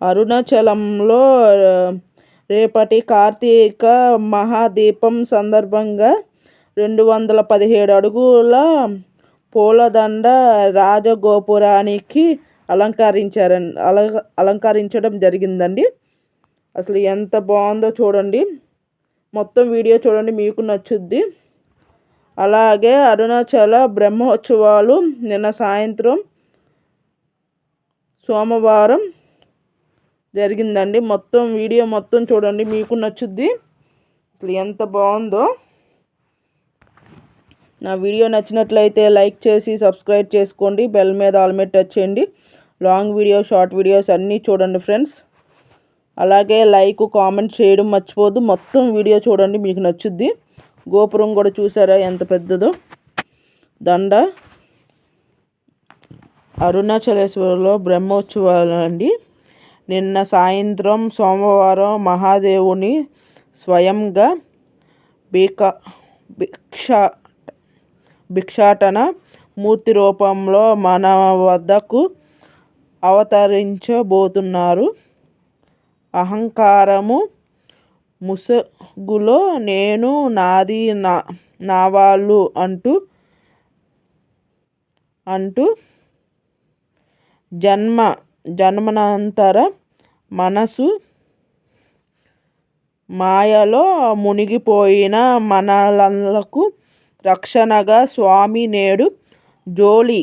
అరుణాచలంలో రేపటి కార్తీక మహాదీపం సందర్భంగా రెండు వందల పదిహేడు అడుగుల పూలదండ రాజగోపురానికి అలంకరించారు అలంకరించడం జరిగిందండి. అసలు ఎంత బాగుందో చూడండి. మొత్తం వీడియో చూడండి మీకు నచ్చుద్ది. అలాగే అరుణాచల బ్రహ్మోత్సవాలు నిన్న సాయంత్రం సోమవారం జరిగిందండి. మొత్తం వీడియో మొత్తం చూడండి. మీకు నచ్చుద్ది. అసలు ఎంత బాగుందో. నా వీడియో నచ్చినట్లయితే లైక్ చేసి సబ్స్క్రైబ్ చేసుకోండి. బెల్ మీద ఆల్మెట్ టచ్ చేయండి. లాంగ్ వీడియో షార్ట్ వీడియోస్ అన్నీ చూడండి ఫ్రెండ్స్. అలాగే లైక్ కామెంట్ చేయడం మర్చిపోదు మొత్తం వీడియో చూడండి. మీకు నచ్చుద్ది. గోపురం కూడా చూసారా? ఎంత పెద్దదో. దండ. అరుణాచలేశ్వరంలో బ్రహ్మోత్సవాలు అండి నిన్న సాయంత్రం సోమవారం మహాదేవుని స్వయంగా బీక భిక్షా భిక్షాటన మూర్తి రూపంలో మన వద్దకు అవతరించబోతున్నారు. అహంకారము ముసుగులో నేను నాది నా నా వాళ్ళు అంటూ అంటూ జన్మ జన్మనంతర మనసు మాయలో మునిగిపోయిన మనలకు రక్షణగా స్వామి నేడు జోలి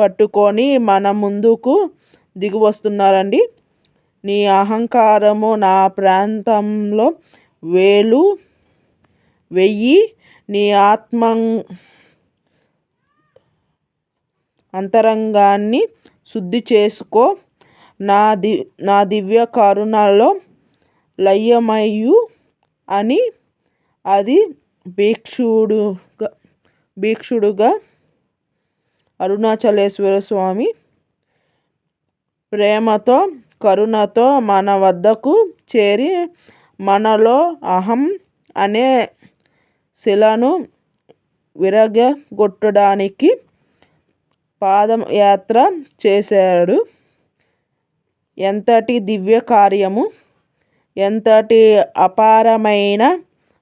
పట్టుకొని మన ముందుకు దిగివస్తున్నారండి. నీ అహంకారము నా ప్రాంతంలో వేలు వెయ్యి నీ ఆత్మ అంతరంగాన్ని శుద్ధి చేసుకో. నా ది నా దివ్య కరుణలో లయమయ్యు అని అది భిక్షుడుగా భిక్షుడుగా అరుణాచలేశ్వర స్వామి ప్రేమతో కరుణతో మన వద్దకు చేరి మనలో అహం అనే శిలను విరగగొట్టడానికి పాదయాత్ర చేశాడు. ఎంతటి దివ్య కార్యము ఎంతటి అపారమైన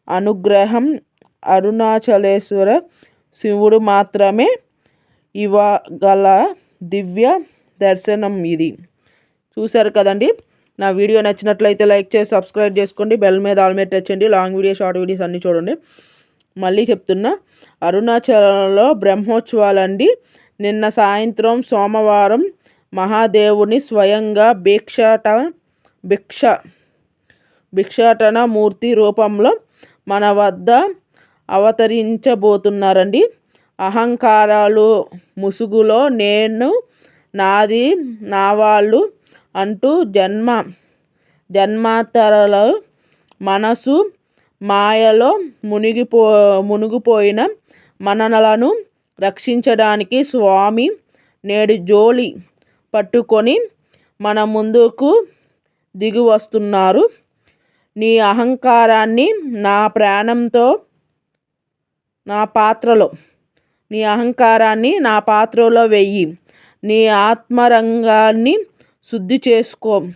అనుగ్రహం అరుణాచలేశ్వర శివుడు మాత్రమే ఇవ్వగల దివ్య దర్శనం ఇది. చూశారు కదండి? నా వీడియో నచ్చినట్లయితే లైక్ చేసి సబ్స్క్రైబ్ చేసుకోండి. బెల్ మీద ఆల్ మీద టచ్ చేయండి. లాంగ్ వీడియో షార్ట్ వీడియోస్ అన్నీ చూడండి. మళ్ళీ చెప్తున్నా అరుణాచలంలో బ్రహ్మోత్సవాలండి. నిన్న సాయంత్రం సోమవారం మహాదేవుని స్వయంగా భిక్షాట భిక్ష భిక్షాటన మూర్తి రూపంలో మన వద్ద అవతరించబోతున్నారండి. అహంకారాలు ముసుగులో నేను నాది నా వాళ్ళు అంటూ జన్మ జన్మాంతరాల మనసు మాయలో మునిగిపో మునిగిపోయిన మనలను రక్షించడానికి స్వామి నేడు జోలి పట్టుకొని మన ముందుకు దిగి వస్తున్నారు. నీ అహంకారాన్ని నా ప్రాణంతో నా పాత్రలో నీ అహంకారాన్ని నా పాత్రలో వెయ్యి నీ ఆత్మరంగాన్ని శుద్ధి చేసుకో.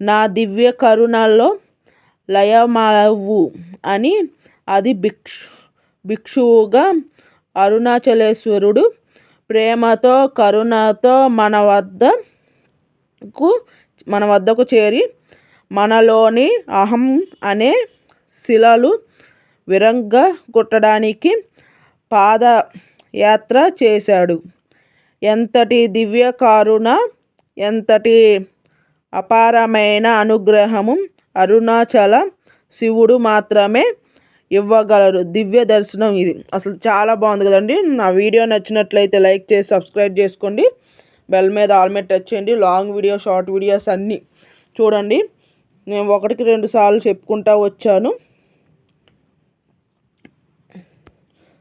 నా దివ్య కరుణలో లయమవు అని అది భిక్షు భిక్షువుగా అరుణాచలేశ్వరుడు ప్రేమతో కరుణతో మన వద్దకు మన వద్దకు చేరి మనలోని అహం అనే శిలలు విరగ్గొట్టడానికి పాదయాత్ర చేశాడు. ఎంతటి దివ్య కరుణ ఎంతటి అపారమైన అనుగ్రహము అరుణాచల శివుడు మాత్రమే ఇవ్వగలరు. దివ్య దర్శనం ఇది. అసలు చాలా బాగుంది కదండి. నా వీడియో నచ్చినట్లయితే లైక్ చేసి సబ్స్క్రైబ్ చేసుకోండి. బెల్ మీద ఆల్ మీద టచ్ చేయండి. లాంగ్ వీడియో షార్ట్ వీడియోస్ అన్నీ చూడండి. నేను ఒకటికి రెండు సార్లు చెప్పుకుంటా వచ్చాను.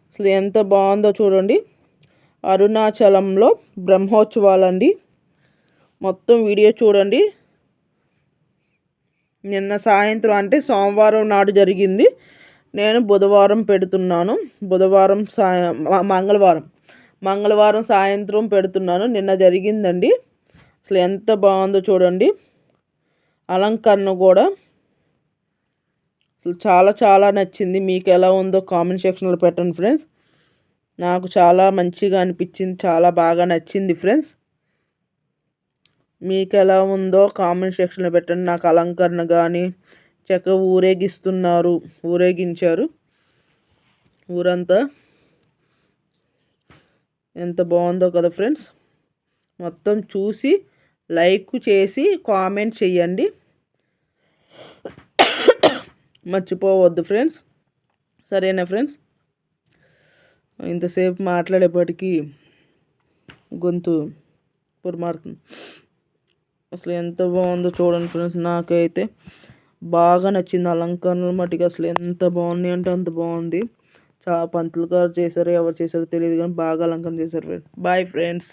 అసలు ఎంత బాగుందో చూడండి. అరుణాచలంలో బ్రహ్మోత్సవాలండి. మొత్తం వీడియో చూడండి. నిన్న సాయంత్రం అంటే సోమవారం నాడు జరిగింది. నేను బుధవారం పెడుతున్నాను. బుధవారం సాయం మంగళవారం. మంగళవారం సాయంత్రం పెడుతున్నాను. నిన్న జరిగిందండి. అసలు ఎంత బాగుందో చూడండి. అలంకరణ కూడా అసలు చాలా చాలా నచ్చింది. మీకు ఎలా ఉందో కామెంట్ సెక్షన్లో పెట్టండి ఫ్రెండ్స్. నాకు చాలా మంచిగా అనిపించింది. చాలా బాగా నచ్చింది ఫ్రెండ్స్. మీకు ఎలా ఉందో కామెంట్ సెక్షన్లో పెట్టండి. నాకు అలంకరణ కానీ చక్కగా ఊరేగిస్తున్నారు ఊరేగించారు. ఊరంతా ఎంత బాగుందో కదా ఫ్రెండ్స్. మొత్తం చూసి లైక్ చేసి కామెంట్ చేయండి. మర్చిపోవద్దు ఫ్రెండ్స్. సరేనా ఫ్రెండ్స్? ఇంతసేపు మాట్లాడేపటికి గొంతు పురమారుతుంది. అసలు ఎంత బాగుందో చూడండి ఫ్రెండ్స్ నాకైతే. బాగా నచ్చింది అలంకరణలు మటుకు అసలు ఎంత బాగుంది అంటే అంత బాగుంది. చా పంతులు గారు చేశారు ఎవరు చేశారో తెలియదు కానీ బాగా అలంకరణ చేశారు ఫ్రెండ్స్. Bye friends.